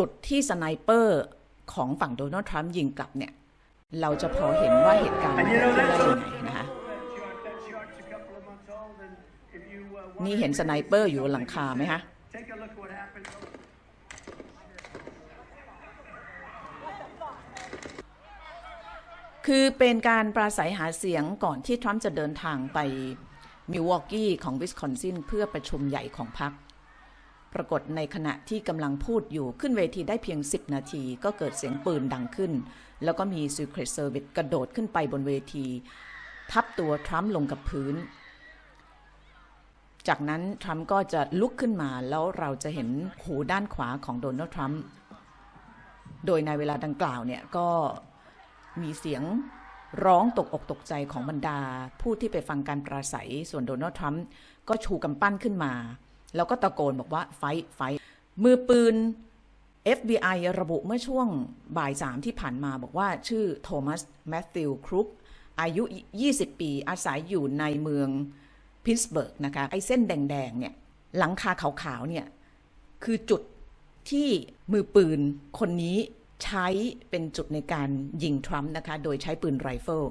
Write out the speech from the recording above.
จุดที่สไนเปอร์ของฝั่งโดนัลด์ทรัมป์ยิงกลับเนี่ย เราจะพอเห็นว่าเหตุการณ์มันเกิดขึ้นได้ยังไงนะคะนี่เห็นสไนเปอร์อยู่หลังคาไหมคะคือเป็นการปราศัยหาเสียงก่อนที่ทรัมป์จะเดินทางไปมิลวอกกี้ของวิสคอนซินเพื่อประชุมใหญ่ของพรรค ปรากฏในขณะที่กำลังพูดอยู่ขึ้นเวทีได้เพียง 10 นาที ก็เกิดเสียงปืนดังขึ้น แล้วก็มี Secret Service กระโดดขึ้นไปบนเวที ทับตัวทรัมป์ลงกับพื้น จากนั้นทรัมป์ก็จะลุกขึ้นมาแล้วเราจะเห็นหูด้านขวาของโดนัลด์ทรัมป์โดยในเวลาดังกล่าวเนี่ยก็มีเสียงร้องตกอกตกใจของบรรดา ผู้ที่ไปฟังการปราศัยส่วนโดนัลด์ทรัมป์ก็ชูกำปั้นขึ้นมา แล้วก็ตะโกนบอกว่าไฟไฟมือปืน FBI ระบุเมื่อช่วงบ่ายสามที่ผ่านมาบอกว่าชื่อโทมัสแมทธิวครุกอายุ 20 ปีอาศัยอยู่ในเมืองพิสเบิร์กนะคะไอ้เส้นแดง ๆ เนี่ย หลังคาขาว ๆ เนี่ย คือจุดที่มือปืนคนนี้ใช้เป็นจุดในการยิงทรัมป์นะคะ โดยใช้ปืนไรเฟิล